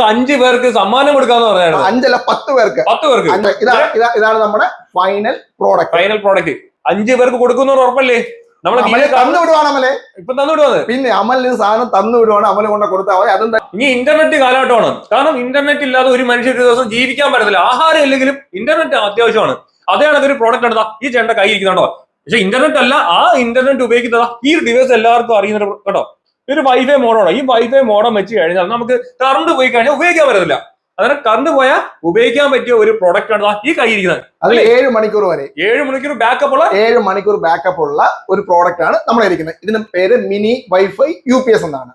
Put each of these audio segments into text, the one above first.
അഞ്ചു പേർക്ക് സമ്മാനം കൊടുക്കാന്ന് പറഞ്ഞായിരുന്നു. അഞ്ചല്ല പത്ത് പേർക്ക്. പത്ത് പേർക്ക്. ഇതാണ് നമ്മുടെ ഫൈനൽ പ്രോഡക്റ്റ് ഫൈനൽ പ്രോഡക്റ്റ് അഞ്ച് പേർക്ക് കൊടുക്കുന്ന ഉറപ്പല്ലേ? നമ്മളെ തന്നു വിടുവാണ് അമലെ. ഇപ്പൊ തന്നുവിടുവത് പിന്നെ അമലിന് സാധനം തന്നു വിടുവാണ് അമൽ കൊണ്ട് കൊടുത്താൽ മതി. അതും ഇനി ഇന്റർനെറ്റ് കാലഘട്ടമാണ്. കാരണം ഇന്റർനെറ്റ് ഇല്ലാതെ ഒരു മനുഷ്യർ ഒരു ദിവസം ജീവിക്കാൻ പറ്റത്തില്ല. ആഹാരം ഇല്ലെങ്കിലും ഇന്റർനെറ്റ് അത്യാവശ്യമാണ്. അതാണ് ഒരു പ്രോഡക്റ്റ് എടുത്താ ഈ ചേട്ടന്റെ കൈ ഇരിക്കുന്നുണ്ടോ? പക്ഷെ ഇന്റർനെറ്റ് അല്ല ആ ഇന്റർനെറ്റ് ഉപയോഗിക്കുന്നതാ. ഈ ഒരു ഡിവൈസ് എല്ലാവർക്കും അറിയുന്ന ഒരു- കേട്ടോ? ഒരു വൈഫൈ മോഡാണ്. ഈ വൈഫൈ മോഡം വെച്ച് കഴിഞ്ഞാൽ നമുക്ക് കറണ്ട് പോയി കഴിഞ്ഞാൽ ഉപയോഗിക്കാൻ പറ്റത്തില്ല. അങ്ങനെ കറണ്ട് പോയാൽ ഉപയോഗിക്കാൻ പറ്റിയ ഒരു പ്രോഡക്റ്റ് ആണ് ഈ കൈ ഇരിക്കുന്നത്. അതിൽ ഏഴ് മണിക്കൂർ വരെ. ഏഴ് മണിക്കൂർ ബാക്കപ്പ് ഉള്ള ഏഴ് മണിക്കൂർ ബാക്കപ്പ് ഉള്ള ഒരു പ്രോഡക്റ്റ് ആണ് നമ്മൾ ഇരിക്കുന്നത്. ഇതിന് പേര് mini wifi U P S എന്നാണ്.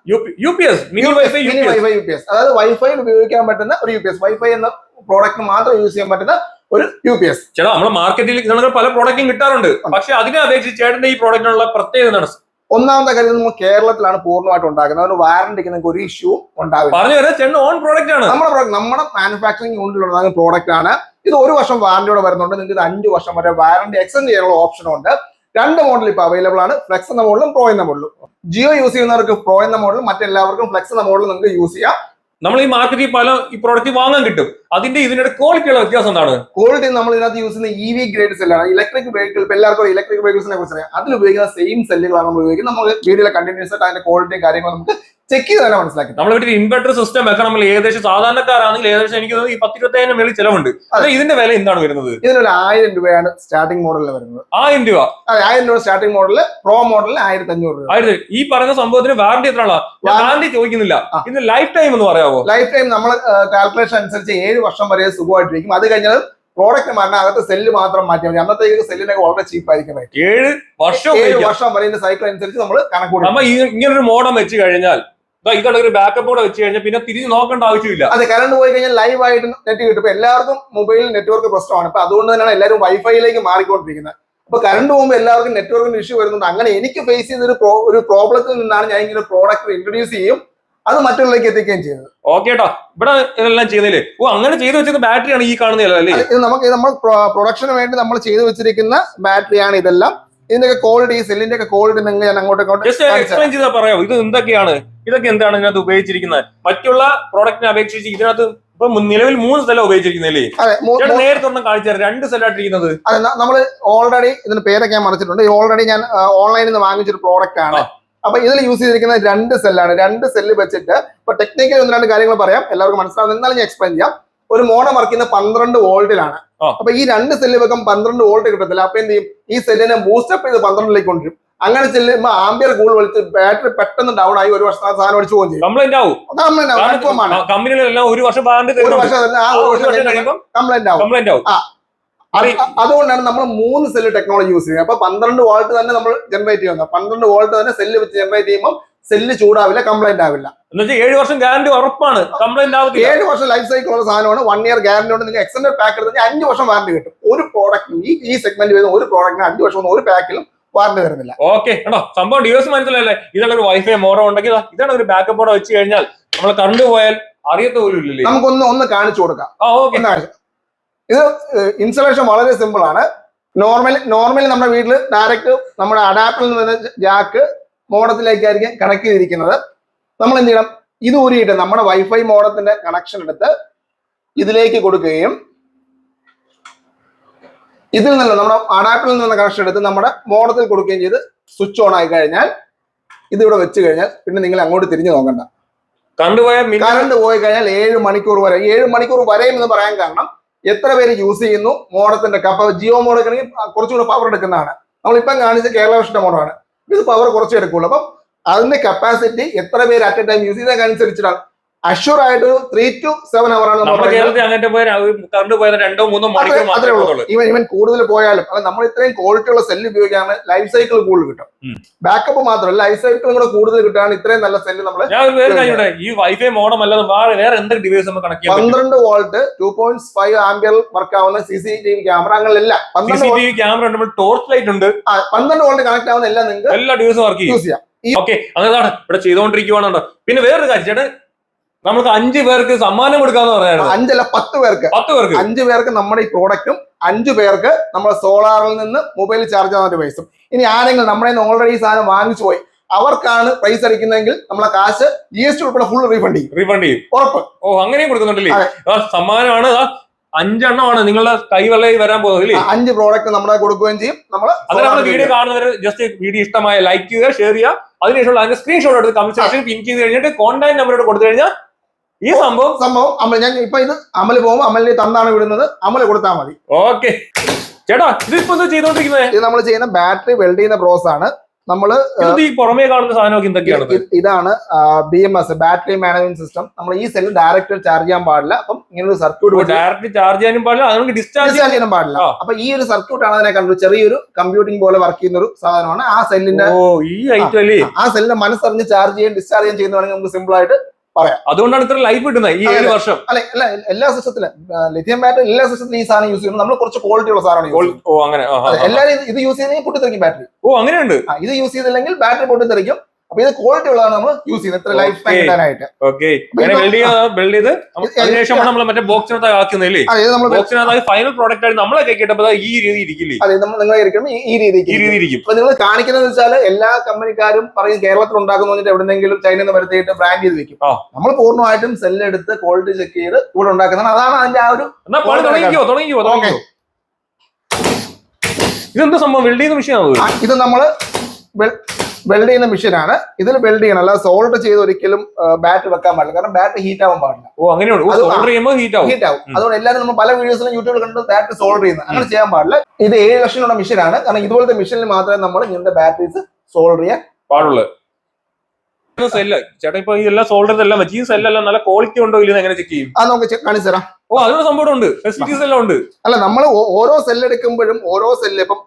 U P S mini wifi mini wifi U P S അതായത് വൈഫൈയിൽ ഉപയോഗിക്കാൻ പറ്റുന്ന ഒരു യു പി എസ് വൈഫൈ എന്ന പ്രോഡക്റ്റ് മാത്രം യൂസ് ചെയ്യാൻ പറ്റുന്ന ഒരു യു പി എസ് ചേട്ടാ നമ്മുടെ മാർക്കറ്റിൽ പല പ്രോഡക്റ്റും കിട്ടാറുണ്ട്. പക്ഷെ അതിനെ അപേക്ഷിച്ച് ചേട്ടന്റെ ഈ പ്രോഡക്റ്റിനുള്ള പ്രത്യേകത എന്താണ്? ഒന്നാമത്തെ കാര്യം നമ്മൾ കേരളത്തിലാണ് പൂർണമായിട്ട് ഉണ്ടാക്കുന്നത് അതിന് വാറണ്ടിക്ക് നിങ്ങൾക്ക് ഒരു ഇഷ്യൂ ഉണ്ടാവില്ല. ഓൺ പ്രോഡക്റ്റ് നമ്മുടെ നമ്മുടെ മാനുഫാക്ചറിംഗ് യൂണിറ്റിലുള്ള പ്രോഡക്റ്റ് ആണ്. ഇത് ഒരു വർഷം വാറണ്ടിയോടെ വരുന്നുണ്ട്. നിങ്ങൾക്ക് ഇത് അഞ്ച് വർഷം വരെ വാറണ്ടി എക്സ്റ്റെൻഡ് ചെയ്യാനുള്ള ഓപ്ഷൻ ഉണ്ട്. രണ്ട് മോഡൽ ഇപ്പൊ അവൈലബിൾ ആണ്. ഫ്ലെക്സ് എന്ന മോഡലും പ്രോ എന്ന മോഡലും ജിയോ യൂസ് ചെയ്യുന്നവർക്ക് പ്രോ എന്ന മോഡലും മറ്റെല്ലാവർക്കും ഫ്ലെക്സ് എന്ന മോഡലും നിങ്ങൾക്ക് യൂസ് ചെയ്യാം. നമ്മൾ ഈ മാർക്കറ്റിൽ പല ഈ പ്രോഡക്റ്റ് വാങ്ങാൻ കിട്ടും. അതിന്റെ ഇതിന്റെ ക്വാളിറ്റിയുള്ള വ്യത്യാസം എന്താണ്? ക്വാളിറ്റി നമ്മൾ ഇതിനകത്ത് യൂസ് ചെയ്യുന്ന ഇ വി ഗ്രേഡ് സെല്ലാണ് ഇലക്ട്രിക് വെഹിക്കിൾ ഇപ്പൊ എല്ലാവർക്കും ഇലക്ട്രിക് വെഹിക്കിൾസിനെ കുറിച്ച് അറിയാം. അതിൽ ഉപയോഗിക്കുന്ന സെയിം സെല്ലുകളാണ് നമ്മൾ ഉപയോഗിക്കുന്നത്. നമ്മൾ വീഡിയോയിലെ കണ്ടിന്യൂസ് ആയിട്ട് അതിന്റെ ക്വാളിറ്റിയും കാര്യങ്ങളും നമുക്ക് ചെക്ക് ചെയ്ത് തന്നെ മനസ്സിലാക്കി നമ്മുടെ വീട്ടിൽ ഇൻവെർട്ടർ സിസ്റ്റം വെക്കണമെങ്കിൽ ഏകദേശം സാധാരണക്കാരാണെങ്കിൽ ഏകദേശം എനിക്ക് ഈ പത്തിരുപത്തയ്യായിരം മേളിൽ ചിലവുണ്ട്. അതെ. ഇതിന്റെ വില എന്താണ് വരുന്നത്? ഇതിനൊരു ആയിരം രൂപയാണ് സ്റ്റാർട്ടിംഗ് മോഡലിൽ വരുന്നത്. ആയിരം രൂപ. അതെ ആയിരം രൂപ സ്റ്റാർട്ടിംഗ് മോഡലിൽ പ്രോ മോഡലിൽ ആയിരത്തി അഞ്ഞൂറ് രൂപ. ആയിരത്തി ഈ പറഞ്ഞ സംഭവത്തിന് വാറണ്ടി ഞാൻ വാറണ്ടി ചോദിക്കുന്നില്ല. ഇത് ലൈഫ് ടൈം എന്ന് പറയാമോ ലൈഫ് ടൈം നമ്മൾ കാൽക്കുലേഷൻ അനുസരിച്ച് ഏഴ് വർഷം വരെ സുഖമായിട്ടിരിക്കും. അത് കഴിഞ്ഞാൽ പ്രോഡക്റ്റ് മാറണം അകത്ത് സെല്ല് മാത്രം മാറ്റിയാൽ മതി. അന്നത്തേക്ക് സെല്ലിനൊക്കെ വളരെ ചീപ്പ് ആയിരിക്കും ഏഴ് വർഷം ഏഴ് വർഷം വരെ സൈക്കിൾ അനുസരിച്ച് നമ്മൾ കണക്ക് കൊടുക്കും നമ്മ ഈ ഇങ്ങനൊരു മോഡം വെച്ച് കഴിഞ്ഞാൽ ഒരു ബാക്കപ്പ് കൂടെ വെച്ച് കഴിഞ്ഞാൽ പിന്നെ തിരിഞ്ഞ് നോക്കേണ്ട ആവശ്യമില്ല. അതെ കറണ്ട് പോയി കഴിഞ്ഞാൽ ലൈവ് ആയിട്ട് നെറ്റ് കിട്ടും. ഇപ്പൊ എല്ലാവർക്കും മൊബൈൽ നെറ്റ്വർക്ക് പ്രശ്നമാണ്. ഇപ്പൊ അതുകൊണ്ട് തന്നെയാണ് എല്ലാവരും വൈഫൈയിലേക്ക് മാറിക്കൊണ്ടിരിക്കുന്നത്. അപ്പൊ കറണ്ട് പോകുമ്പോൾ എല്ലാവർക്കും നെറ്റ്വർക്കിന് ഇഷ്യൂ വരുന്നുണ്ട്. അങ്ങനെ എനിക്ക് ഫേസ് ചെയ്ത ഒരു ഒരു പ്രോബ്ലത്തിൽ നിന്നാണ് ഞാൻ ഇങ്ങനെ പ്രോഡക്റ്റ് ഇൻട്രൊഡ്യൂസ് ചെയ്യും. അത് മറ്റുള്ളവരിലേക്ക് എത്തിക്കുകയും ചെയ്തത് ഓക്കെ കേട്ടോ ഇവിടെ ഇതെല്ലാം ചെയ്യുന്നില്ലേ ഓ അങ്ങനെ ചെയ്തു വെച്ചിരുന്ന ബാറ്ററിയാണ് ഈ കാണുന്നില്ല അല്ലേ ഇത് നമുക്ക് നമ്മൾ പ്രൊഡക്ഷന് വേണ്ടി നമ്മൾ ചെയ്തു വെച്ചിരിക്കുന്ന ബാറ്ററിയാണ് ഇതെല്ലാം. ഇതിന്റെയൊക്കെ ക്വാളിറ്റി ക്വാളിറ്റി സെല്ലിന്റെ ഒക്കെ ക്വാളിറ്റി നിങ്ങൾ ഞാൻ അങ്ങോട്ട്. എക്സ്പ്ലെയിൻ ചെയ്താൽ പറയാം. ഇത് എന്തൊക്കെയാണ്? ഇതൊക്കെ എന്താണ് ഇതിനകത്ത് ഉപയോഗിച്ചിരിക്കുന്നത്? മറ്റുള്ള പ്രോഡക്റ്റിനെ അപേക്ഷിച്ച് ഇതിനകത്ത് ഇപ്പൊ നിലവിൽ മൂന്ന് സ്ഥലം ഉപയോഗിച്ചിരിക്കുന്നില്ലേ നേരത്തെ ഒന്നും കാണിച്ചു തരാം. രണ്ട് സ്ഥലമായിട്ടിരിക്കുന്നത് അതെ നമ്മൾ ഓൾറെഡി ഇതിന് പേരൊക്കെ ഞാൻ മറിച്ചിട്ടുണ്ട്. ഓൾറെഡി ഞാൻ ഓൺലൈനിൽ നിന്ന് വാങ്ങിച്ചൊരു പ്രോഡക്റ്റ് ആണ്. അപ്പൊ ഇതിൽ യൂസ് ചെയ്തിരിക്കുന്ന രണ്ട് സെല്ലാണ് രണ്ട് സെല്ല് വെച്ചിട്ട് ഇപ്പൊ ടെക്നിക്കൽ ഒന്ന് രണ്ട് കാര്യങ്ങൾ പറയാം. എല്ലാവർക്കും മനസ്സിലാവും എന്നാലും ഞാൻ എക്സ്പ്ലെയിൻ ചെയ്യാം. ഒരു മോണ ചെയ്യുന്ന പന്ത്രണ്ട് വോൾട്ടിലാണ് അപ്പൊ ഈ രണ്ട് സെല്ല് വെക്കം പന്ത്രണ്ട് വോൾട്ട് കിട്ടത്തില്ല. അപ്പൊ എന്ത് ചെയ്യും? ഈ സെല്ലിനെ ബൂസ്റ്റപ്പ് ചെയ്ത് പന്ത്രണ്ടിലേക്ക് കൊണ്ടുവരും. അങ്ങനെ ചെല്ലുമ്പോൾ ആംബിയർ കൂൾ വലിച്ച് ബാറ്ററി പെട്ടെന്ന് ഡൗൺ ആയി ഒരു വർഷം സാധനം അടിച്ചു പോകും ചെയ്യും. കംപ്ലൈന്റ് ആവും ഒരു വർഷം ഒരു വർഷം കംപ്ലൈന്റ് ആവും കംപ്ലൈന്റ് ആവും അതുകൊണ്ടാണ് നമ്മൾ മൂന്ന് സെല്ല് ടെക്നോളജി യൂസ് ചെയ്യുന്നത്. അപ്പൊ പന്ത്രണ്ട് വോൾട്ട് തന്നെ നമ്മൾ ജനറേറ്റ് ചെയ്യുന്നത്. പന്ത്രണ്ട് വോൾട്ട് തന്നെ സെല്ല് വെച്ച് ജനറേറ്റ് ചെയ്യുമ്പോൾ സെല്ല് ചൂടാവില്ല കംപ്ലൈന്റ് ആവില്ല. എന്ന് വെച്ചാൽ ഏഴ് വർഷം ഗ്യാരണ്ടി ഉറപ്പാണ്. കംപ്ലൈന്റ് ആവത്തില്ല. ഏഴ് വർഷം ലൈഫ് സൈക്കിൾ ഉള്ള സാധനമാണ്. വൺ ഇയർ ഗ്യാരണ്ടി ഉണ്ട്. നിങ്ങൾ എക്സ്റ്റൻഡ് പാക്ക് എടുത്ത് അഞ്ച് വർഷം വാറണ്ടി കിട്ടും. ഒരു പ്രോഡക്റ്റ് ഈ ഈ സെഗ്മെന്റ് വരുന്ന ഒരു പ്രോഡക്റ്റിന് അഞ്ച് വർഷം ഒരു പാക്കിലും വാറണ്ടി വരുന്നില്ല. ഓക്കെ കേട്ടോ സംഭവം ഡിവൈസ് മനസ്സിലല്ലേ ഇതാണ് ഒരു വൈഫൈ മോറോ ഉണ്ടെങ്കിൽ ഇതാണ് ഒരു ബാക്കപ്പ് മോഡോ വെച്ച് കഴിഞ്ഞാൽ നമ്മൾ കറണ്ട് പോയാൽ അറിയത്ത പോലും ഇല്ലല്ലേ? നമുക്കൊന്ന് ഒന്ന് കാണിച്ചു കൊടുക്കാം. ഓക്കെ ഇത് ഇൻസ്റ്റലേഷൻ വളരെ സിമ്പിൾ ആണ്. നോർമലി നോർമലി നമ്മുടെ വീട്ടിൽ ഡയറക്റ്റ് നമ്മുടെ അഡാപ്റ്റിൽ നിന്ന് വരുന്ന ജാക്ക് മോഡത്തിലേക്കായിരിക്കും കണക്ട് ചെയ്തിരിക്കുന്നത്. നമ്മൾ എന്ത് ചെയ്യണം? ഇത് ഊരിയിട്ട് നമ്മുടെ വൈഫൈ മോഡത്തിന്റെ കണക്ഷൻ എടുത്ത് ഇതിലേക്ക് കൊടുക്കുകയും ഇതിൽ നിന്ന് നമ്മുടെ അഡാപ്റ്ററിൽ നിന്ന് കണക്ഷൻ എടുത്ത് നമ്മുടെ മോഡത്തിൽ കൊടുക്കുകയും ചെയ്ത് സ്വിച്ച് ഓൺ ആയി കഴിഞ്ഞാൽ ഇതിവിടെ ഇവിടെ വെച്ച് കഴിഞ്ഞാൽ പിന്നെ നിങ്ങൾ അങ്ങോട്ട് തിരിഞ്ഞു നോക്കണ്ട. കറണ്ട് പോയാൽ കറണ്ട് പോയി കഴിഞ്ഞാൽ ഏഴ് മണിക്കൂർ വരെ ഏഴ് മണിക്കൂർ വരെയും എന്ന് പറയാൻ കാരണം എത്ര പേര് യൂസ് ചെയ്യുന്നു? മോഡത്തിന്റെ അപ്പൊ ജിയോ മോഡ് ഒക്കെ ആണെങ്കിൽ കുറച്ചുകൂടെ പവർ എടുക്കുന്നതാണ്. നമ്മളിപ്പം കാണിച്ച കേരള വർഷത്തെ മോഡാണ്. ഇത് പവർ കുറച്ച് എടുക്കുള്ളൂ. അപ്പം അതിന്റെ കപ്പാസിറ്റി എത്ര പേര് അറ്റ് എ ടൈം യൂസ് ചെയ്യുന്നതിനനുസരിച്ചിട്ടാണ്. അഷുർ ആയിട്ട് ഒരു ത്രീ ടു സെവൻ അവർ ആണ് ഇവൻ ഇവൻ കൂടുതൽ പോയാലും. അല്ല നമ്മൾ ഇത്രയും ക്വാളിറ്റി ഉള്ള സെല്ല് ഉപയോഗിക്കാണ് ലൈഫ് സൈക്കിൾ കൂടുതൽ കിട്ടും. ബാക്കപ്പ് മാത്രമല്ല ലൈഫ് സൈക്കിൾ കൂടെ കൂടുതൽ കിട്ടാൻ ഇത്രയും നല്ല സെല്ല് നമ്മൾ ഈ വൈഫൈ മോഡം അല്ലാതെ വേറെ എന്തൊക്കെ ഡിവൈസ് നമ്മൾ കണക്ട് പന്ത്രണ്ട് volt two point five ampere work ആവുന്ന C C T V camera അങ്ങനെയല്ല. പന്ത്രണ്ട് ക്യാമറ ഉണ്ട് ടോർച്ച് ലൈറ്റ് ഉണ്ട്. പന്ത്രണ്ട് വോൾട്ട് കണക്ട് ആവുന്ന എല്ലാം നിങ്ങൾക്ക് എല്ലാ ഡിവൈസും വർക്ക് ചെയ്യാം. ഓക്കെ അങ്ങനെ ഇവിടെ ചെയ്തുകൊണ്ടിരിക്കുവാണോ പിന്നെ വേറൊരു കാര്യം ചേട്ടൻ നമുക്ക് അഞ്ചു പേർക്ക് സമ്മാനം കൊടുക്കാന്ന് പറയായിരുന്നു അഞ്ചല്ല പത്ത് പേർക്ക്. പത്ത് പേർക്ക്. അഞ്ചു പേർക്ക് നമ്മുടെ ഈ പ്രോഡക്റ്റും അഞ്ചു പേർക്ക് നമ്മുടെ സോളാറിൽ നിന്ന് മൊബൈൽ ചാർജ് ആവുന്ന പൈസ ഇനി ആരെങ്കിലും നമ്മുടെ ഓൾറെഡി ഈ സാധനം വാങ്ങിച്ചു പോയി അവർക്കാണ് പ്രൈസ് അടിക്കുന്നതെങ്കിൽ നമ്മളെ കാശ് ജി എസ് ടി ഉൾപ്പെടെ ഫുൾ റീഫണ്ട് ചെയ്യും. റീഫണ്ട് ചെയ്യും. ഉറപ്പ്. ഓ അങ്ങനെയും കൊടുക്കുന്നുണ്ടല്ലേ? സമ്മാനമാണ് അഞ്ചെണ്ണമാണ് നിങ്ങളുടെ കൈവെള്ളയിൽ വരാൻ പോകുന്നത് അഞ്ച് പ്രോഡക്റ്റ് നമ്മളെ കൊടുക്കുകയും ചെയ്യും. നമ്മൾ അത് നമ്മൾ വീഡിയോ കാണുന്നവർ ജസ്റ്റ് വീഡിയോ ഇഷ്ടമായ ലൈക്ക് ചെയ്യുക ഷെയർ ചെയ്യുക. അതിനുശേഷം അതിന്റെ സ്ക്രീൻഷോട്ട് എടുത്ത് കമന്റ് സെക്ഷനിൽ പിൻ ചെയ്ത് കഴിഞ്ഞിട്ട് കോൺടാക്ട് നമ്പറോട് കൊടുത്തു കഴിഞ്ഞാൽ ഈ സംഭവം സംഭവം അമൽ ഞാൻ ഇപ്പൊ ഇത് അമൽ പോകും അമലിന് തന്നാണ് വിടുന്നത്. അമൽ കൊടുത്താൽ മതി. ഓക്കെ. ചേട്ടാ ഇതിപ്പോ എന്താ ചെയ്തോണ്ടിരിക്കുന്നത് ഇത് നമ്മൾ ചെയ്യുന്ന ബാറ്ററി വെൽഡ് ചെയ്യുന്ന പ്രോസസ് ആണ്. നമ്മൾ പുറമേ കാണുന്ന സാധനമൊക്കെ എന്തൊക്കെയാണ് ഇതാണ് B M S battery management system നമ്മൾ ഈ സെല്ലിൽ ഡയറക്റ്റ് ചാർജ് ചെയ്യാൻ പാടില്ല. അപ്പം ഇങ്ങനെ ഒരു സർക്യൂട്ട് ഡയറക്റ്റ് ചാർജ് ചെയ്യാനും പാടില്ല അതുകൊണ്ട് ഡിസ്ചാർജ് ചെയ്യാനും പാടില്ല. അപ്പൊ ഈ ഒരു സർക്യൂട്ട് ആണ് അതിനെ കണ്ടു ചെറിയൊരു കമ്പ്യൂട്ടിംഗ് പോലെ വർക്ക് ചെയ്യുന്ന ഒരു സാധനമാണ്. ആ സെല്ലിന്റെ ഈ ഐറ്റം ആ സെല്ലിന്റെ മനസ്സറിഞ്ഞ് ചാർജ് ചെയ്യാൻ ഡിസ്ചാർജ് ചെയ്യാൻ ചെയ്യുന്നതാണെങ്കിൽ നമുക്ക് സിമ്പിൾ ആയിട്ട് അതുകൊണ്ടാണ് ഇത്ര ലൈഫ് കിട്ടുന്നത് ഈ ഏഴ് വർഷം. അല്ലെ അല്ല എല്ലാ സിസ്റ്റത്തിലും ലിഥിയം ബാറ്ററി എല്ലാ സിസ്റ്റത്തിലും ഈ സാധനം യൂസ് ചെയ്യുന്നത് നമ്മൾ കുറച്ച് ക്വാളിറ്റി ഉള്ള സാധനമാണ് ഓ അങ്ങനെ. എല്ലാവരും ഇത് യൂസ് ചെയ്യുന്നെങ്കിൽ പൊട്ടിത്തെറിക്കും ബാറ്ററി ഓ അങ്ങനെയുണ്ട്. ഇത് യൂസ് ചെയ്തില്ലെങ്കിൽ ബാറ്ററി പൊട്ടിത്തെറിക്കും. അപ്പൊ ഇത് ക്വാളിറ്റി ഉള്ളതാണ് നമ്മൾ യൂസ് ചെയ്യുന്നത്. ഇത്ര ലൈഫ് ടൈം. കിട്ടാനായിട്ട്. ബിൽഡ് ചെയ്ത് അതിനുശേഷമാണ് നമ്മൾ മറ്റേ ബോക്സിനകത്ത് ആക്കുന്നല്ലേ അതെ ബോക്സിനകത്ത് ഫൈനൽ പ്രോഡക്റ്റ് ആയിട്ട് നമ്മളെ കൈ കിട്ടപ്പോ ഈ രീതി ഇരിക്കില്ലേ? അതെ നമ്മൾ നിങ്ങൾ ഇരിക്കണം ഈ- രീതി ഇരിക്കും. ഇപ്പൊ നിങ്ങൾ കാണിക്കുന്നത് വെച്ചാൽ എല്ലാ കമ്പനിക്കാരും പറയും കേരളത്തിൽ ഉണ്ടാക്കുന്ന പറഞ്ഞിട്ട് എവിടെന്നെങ്കിലും ചൈനയിൽ നിന്ന് വരുത്തിയിട്ട് ബ്രാൻഡ് ചെയ്ത് വെക്കും. നമ്മൾ പൂർണമായിട്ടും സെല്ല് എടുത്ത് ക്വാളിറ്റി ചെക്ക് ചെയ്ത് ഇവിടെ ഉണ്ടാക്കുന്നതാണ്. അതാണ് അതിന്റെ ആ ഒരു തുടങ്ങിക്കോ തുടങ്ങിക്കോ തുടങ്ങിക്കോ. ഇതെന്താ സംഭവം? വെൽഡ് ചെയ്യുന്ന മെഷീൻ ആണത് ആ, ഇത് നമ്മൾ വെൽഡ് ചെയ്യുന്ന മെഷീനാണ് ഇതിൽ വെൽഡ് ചെയ്യണം. അല്ലാതെ സോൾഡ് ചെയ്ത് ഒരിക്കലും ബാറ്ററി വെക്കാൻ പാടില്ല. കാരണം ബാറ്ററി ഹീറ്റ് ആവാൻ പാടില്ല. ഓ ചെയ്യുമ്പോൾ ഹീറ്റ് ആവും. അതുകൊണ്ട് എല്ലാവരും നമ്മൾ പല വീഡിയോസിലും യൂട്യൂബിൽ കണ്ട് ബാറ്ററി സോൾവ് ചെയ്യുന്നത്. അങ്ങനെ ചെയ്യാൻ പാടില്ല. ഇത് ഏഴ് ലക്ഷമുള്ള ആണ്. കാരണം ഇതുപോലത്തെ മെഷീനിൽ മാത്രമേ നമ്മൾ ഇങ്ങനത്തെ ബാറ്ററീസ് സോൾവ് ചെയ്യാൻ പാടുള്ളൂ. സെല്ല് ചേട്ടാ ഇപ്പൊ ഈ എല്ലാ സോൾഡർ എല്ലാം വെച്ച് ഈ സെല്ലെല്ലാം നല്ല ക്വാളിറ്റി ഉണ്ടോ ഇല്ലെന്ന് എങ്ങനെ ചെക്ക് ചെയ്യും? അത് നമുക്ക് കാണിച്ചു തരാം. ഓ അതിനുള്ള സംഭവം ഉണ്ട്. ഫെസിലിറ്റീസ് എല്ലാം ഉണ്ട്. അല്ല നമ്മൾ ഓരോ സെല്ല് എടുക്കുമ്പോഴും ഓരോ സെല്ല് ഇപ്പം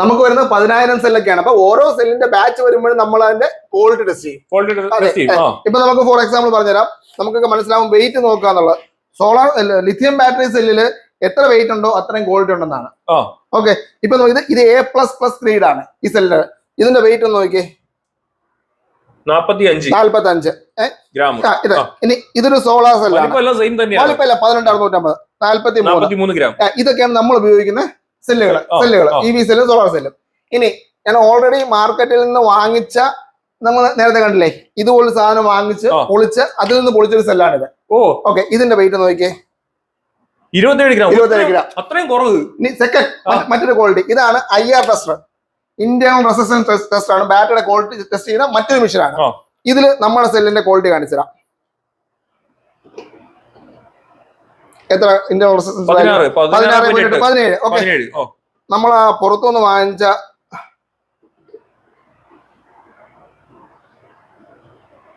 നമുക്ക് വരുന്നത് പതിനായിരം സെല്ലൊക്കെയാണ്. അപ്പൊ ഓരോ സെല്ലിന്റെ ബാച്ച് വരുമ്പോഴും നമ്മൾ അതിന്റെ ക്വാളിറ്റി ടെസ്റ്റ് ചെയ്യും. ക്വാളിറ്റി ഇപ്പൊ നമുക്ക് ഫോർ എക്സാമ്പിൾ പറഞ്ഞുതരാം. നമുക്കൊക്കെ മനസ്സിലാവും വെയിറ്റ് നോക്കുക എന്നുള്ളത് സോളാർ ലിഥിയം ബാറ്ററി സെല്ലിൽ എത്ര വെയിറ്റ് ഉണ്ടോ അത്രയും ക്വാളിറ്റി ഉണ്ടെന്നാണ്. ഓക്കെ ഇപ്പൊ ഇത് ഇത് എ പ്ലസ് പ്ലസ് ഗ്രേഡ് ആണ് ഈ സെല്ലിന് ഇതിന്റെ വെയിറ്റ് ഒന്ന് നോക്കിയേ. നാൽപ്പത്തി അഞ്ച് ഇത്. ഇനി ഇതൊരു സോളാർ സെല്ലാണ് പതിനെട്ട് അറുന്നൂറ്റമ്പത്. നാല്പത്തി മൂന്ന് ഗ്രാം. ഇതൊക്കെയാണ് നമ്മൾ ഉപയോഗിക്കുന്ന സെല്ലുകൾ സെല്ലുകൾ. ഇ വി സെല്ലും സോളാർ സെല്ലും ഇനി ഞാൻ ഓൾറെഡി മാർക്കറ്റിൽ നിന്ന് വാങ്ങിച്ച നമ്മൾ നേരത്തെ കണ്ടില്ലേ ഇതുപോലെ സാധനം വാങ്ങിച്ച് പൊളിച്ച് അതിൽ നിന്ന് പൊളിച്ചൊരു സെല്ലാണിത് ഓ. ഓക്കെ ഇതിന്റെ വെയിറ്റ് നോക്കിയേ. ഇരുപത്തേഴ് ഗ്രാം ഇരുപത്തേഴ് ഗ്രാം അത്രയും കുറവ്. ഇനി സെക്കൻഡ് മറ്റൊരു ക്വാളിറ്റി ഇതാണ് I R tester internal resistance test ആണ്. ബാറ്ററിയുടെ ക്വാളിറ്റി ടെസ്റ്റ് ചെയ്യുന്ന മറ്റൊരു മെഷീനാണ്. ഇതിൽ നമ്മുടെ സെല്ലിന്റെ ക്വാളിറ്റി കാണിച്ചു തരാം എത്ര ഇന്ത്യൻ പതിനാറ് പോയിന്റ് പതിനേഴ് ഓക്കെ നമ്മൾ ആ പുറത്തുനിന്ന് വാങ്ങിച്ച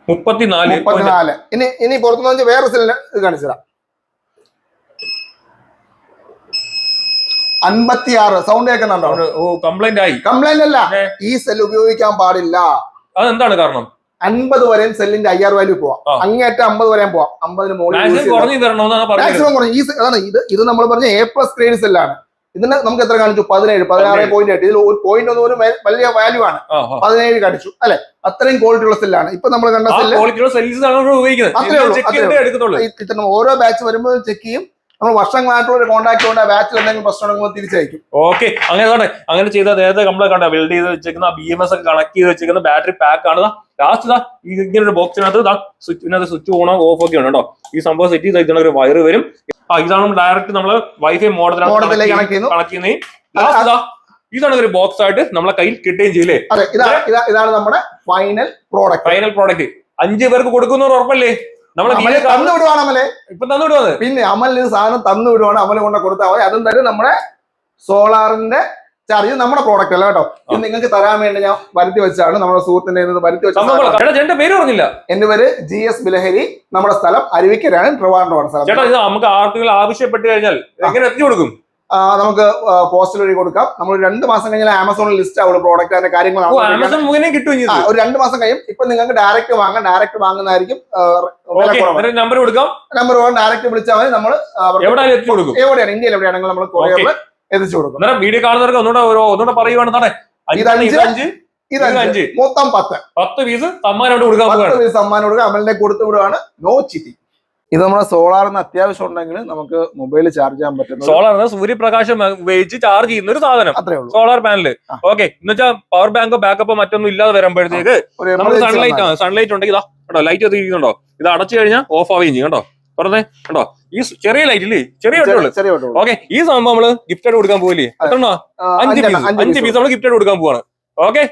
മുപ്പത്തിനാല് മുപ്പത്തിനാല്. ഇനി ഇനി പുറത്തുനിന്ന് വാങ്ങിച്ച വേറെ സെല്ലിന് ഇത് കാണിച്ചു തരാം. അൻപത്തിയാറ്. സൗണ്ട് കേൾക്കുന്നുണ്ടോ? കംപ്ലൈന്റ് ആയി. കംപ്ലൈന്റ് അല്ല. ഈ സെൽ ഉപയോഗിക്കാൻ പാടില്ല. അതെന്താണ് കാരണം? അൻപത് വരെയും സെല്ലിന്റെ ഐ ആർ വാല്യൂ പോവാം. അങ്ങേറ്റ അമ്പത് വരെയും പോവാം. അമ്പതിന് മാക്സിമം കുറഞ്ഞു ഈ അതാണ് ഇത്. ഇത് നമ്മൾ പറഞ്ഞ എ പ്ലസ് ഗ്രേഡ് സെല്ലാണ് ഇതിന് നമുക്ക് എത്ര കാണിച്ചു? പതിനേഴ്. പതിനാറ് പോയിന്റ് എട്ട്. ഇതിൽ ഒരു പോയിന്റ് ഒന്ന് ഒരു വലിയ വാല്യൂ ആണ്. പതിനേഴ് കാണിച്ചു. അല്ലെ? അത്രയും ക്വാളിറ്റി ഉള്ള സെല്ലാണ് ഇപ്പൊ നമ്മൾ കണ്ട സെല്ലാണ് സെല്ല് അത്രേ ഉള്ളൂ, ഇത്തരം ഓരോ ബാച്ച് വരുമ്പോൾ ചെക്ക് ചെയ്യും. നമ്മൾ വർഷങ്ങളായിട്ടുള്ള ഒരു കോൺടാക്ട് കൊണ്ട് ആ ബാച്ചിൽ എന്തെങ്കിലും പ്രശ്നം ഉണ്ടെങ്കിൽ തിരിച്ചയക്കും. ഓക്കെ അങ്ങനെ കണ്ടെ? അങ്ങനെ ചെയ്ത നേരത്തെ നമ്മളെ കണ്ട ബിൽഡ് ചെയ്ത് വെച്ചിരിക്കുന്ന ബി എം എസ് ഒക്കെ കണക്ട് ചെയ്ത് വെച്ചിരിക്കുന്ന ബാറ്ററി പാക്ക് ആണ് ലാസ്റ്റ് ഇതാ ഇങ്ങനെ ഒരു ബോക്സിനകത്ത് ഇതാ സ്വിച്ച് ഓൺ ഓഫ് ഒക്കെ ഉണ്ട് കേട്ടോ. ഈ സംഭവം സെറ്റ് ചെയ്ത് ഇതിനൊരു വയറ് വരും. ആ ഇതാണ് ഡയറക്റ്റ് നമ്മൾ വൈഫൈ മോഡത്തിലേക്ക് കണക്ട് ചെയ്യുന്നു. കണക്ട് ചെയ്യുന്ന ഇതാണ് ഒരു ബോക്സ് ആയിട്ട് നമ്മളെ കയ്യിൽ കിട്ടുകയും ചെയ്യില്ലേ? ഇതാണ് നമ്മുടെ ഫൈനൽ പ്രോഡക്റ്റ് ഫൈനൽ പ്രോഡക്റ്റ് അഞ്ചു പേർക്ക് കൊടുക്കുന്ന ഉറപ്പല്ലേ? നമ്മളെ തന്നു വിടുവാണ് അമലെ. ഇപ്പൊ തന്നു പിന്നെ അമലിന് സാധനം തന്നു വിടുവാണ് അമൽ കൊണ്ട് കൊടുത്താൽ മതി അതും തരും നമ്മുടെ സോളാറിന്റെ ചാർജ് നമ്മുടെ പ്രോഡക്റ്റ് അല്ല കേട്ടോ? ഇത് നിങ്ങൾക്ക് തരാൻ വേണ്ടി ഞാൻ വരുത്തി വെച്ചാണ് നമ്മുടെ സുഹൃത്തിന്റെ വരുത്തി വെച്ച സംഭവം എന്റെ പേര് പറഞ്ഞില്ല. എന്റെ പേര് ജി എസ് ബിലഹരി. നമ്മുടെ സ്ഥലം അരുവിക്കരാണ് ട്രിവാൻഡ്രമാണ് സ്ഥലം. ചേട്ടാ ഇത് നമുക്ക് ആർക്കുകൾ ആവശ്യപ്പെട്ട് കഴിഞ്ഞാൽ എങ്ങനെ എത്തിച്ചു കൊടുക്കും? നമുക്ക് പോസ്റ്റൽ വഴി കൊടുക്കാം. നമ്മൾ രണ്ട് മാസം കഴിഞ്ഞാൽ ആമസോണിൽ ലിസ്റ്റ് ആവുള്ളൂ പ്രോഡക്റ്റ് അതിന്റെ കാര്യങ്ങൾ ഒരു രണ്ട് മാസം കഴിയും. ഇപ്പൊ നിങ്ങൾക്ക് ഡയറക്റ്റ് വാങ്ങാം. ഡയറക്റ്റ് വാങ്ങുന്നതായിരിക്കും നമ്പർ കൊടുക്കാം. നമ്പർ ഡയറക്റ്റ് വിളിച്ചാൽ മതി. നമ്മൾ കൊടുക്കും. എവിടെയാണ്? ഇന്ത്യയിൽ എവിടെയാണെങ്കിൽ നമ്മൾ കൊറിയറിൽ എത്തിച്ചു കൊടുക്കും. വീഡിയോ കാണുന്നവർക്ക് ഒന്നുകൂടെ ഒന്നുകൂടെ പറയുവാണെന്നാണ് ഇത് അഞ്ച്, ഇത് അഞ്ച് ഇത് ഇത് അഞ്ച്. അഞ്ച് മൊത്തം പത്ത്. പത്ത് പീസ് സമ്മാനം കൊടുക്കാൻ പത്ത് പീസ് സമ്മാനം കൊടുക്കുക അമലിനെ കൊടുത്തു വിടുവാണ്. നോ ചിറ്റി ഇത് നമ്മുടെ സോളാറിന് അത്യാവശ്യം ഉണ്ടെങ്കിൽ നമുക്ക് മൊബൈൽ ചാർജ് ചെയ്യാൻ പറ്റും സോളാർ സൂര്യപ്രകാശം ഉപയോഗിച്ച് ചാർജ് ചെയ്യുന്ന ഒരു സാധനം. അത്രേ ഉള്ളൂ. Solar panel. ഓക്കെ. എന്ന് വെച്ചാൽ പവർ ബാങ്കോ ബാക്കപ്പോ മറ്റൊന്നും ഇല്ലാതെ വരുമ്പോഴത്തേക്ക് നമുക്ക് സൺലൈറ്റ് ആണ് സൺലൈറ്റ് ഉണ്ടെങ്കിൽ ഇതാ കേട്ടോ ലൈറ്റ് എത്തിയിരിക്കുന്നുണ്ടോ ഇത് അടച്ചു കഴിഞ്ഞാൽ ഓഫ് ആവുകയും ചെയ്യും കേട്ടോ പറഞ്ഞേ കണ്ടോ? ഈ ചെറിയ ലൈറ്റ് ഇല്ലേ? ചെറിയ വെട്ടമുള്ളൂ. ഓക്കെ. ഈ സംഭവം നമ്മൾ ഗിഫ്റ്റ് ആയിട്ട് കൊടുക്കാൻ പോകില്ലേ എത്ര അഞ്ച് പീസ് അഞ്ച് പീസ് നമ്മൾ ഗിഫ്റ്റ് കൊടുക്കാൻ പോവാണ്. ഓക്കെ?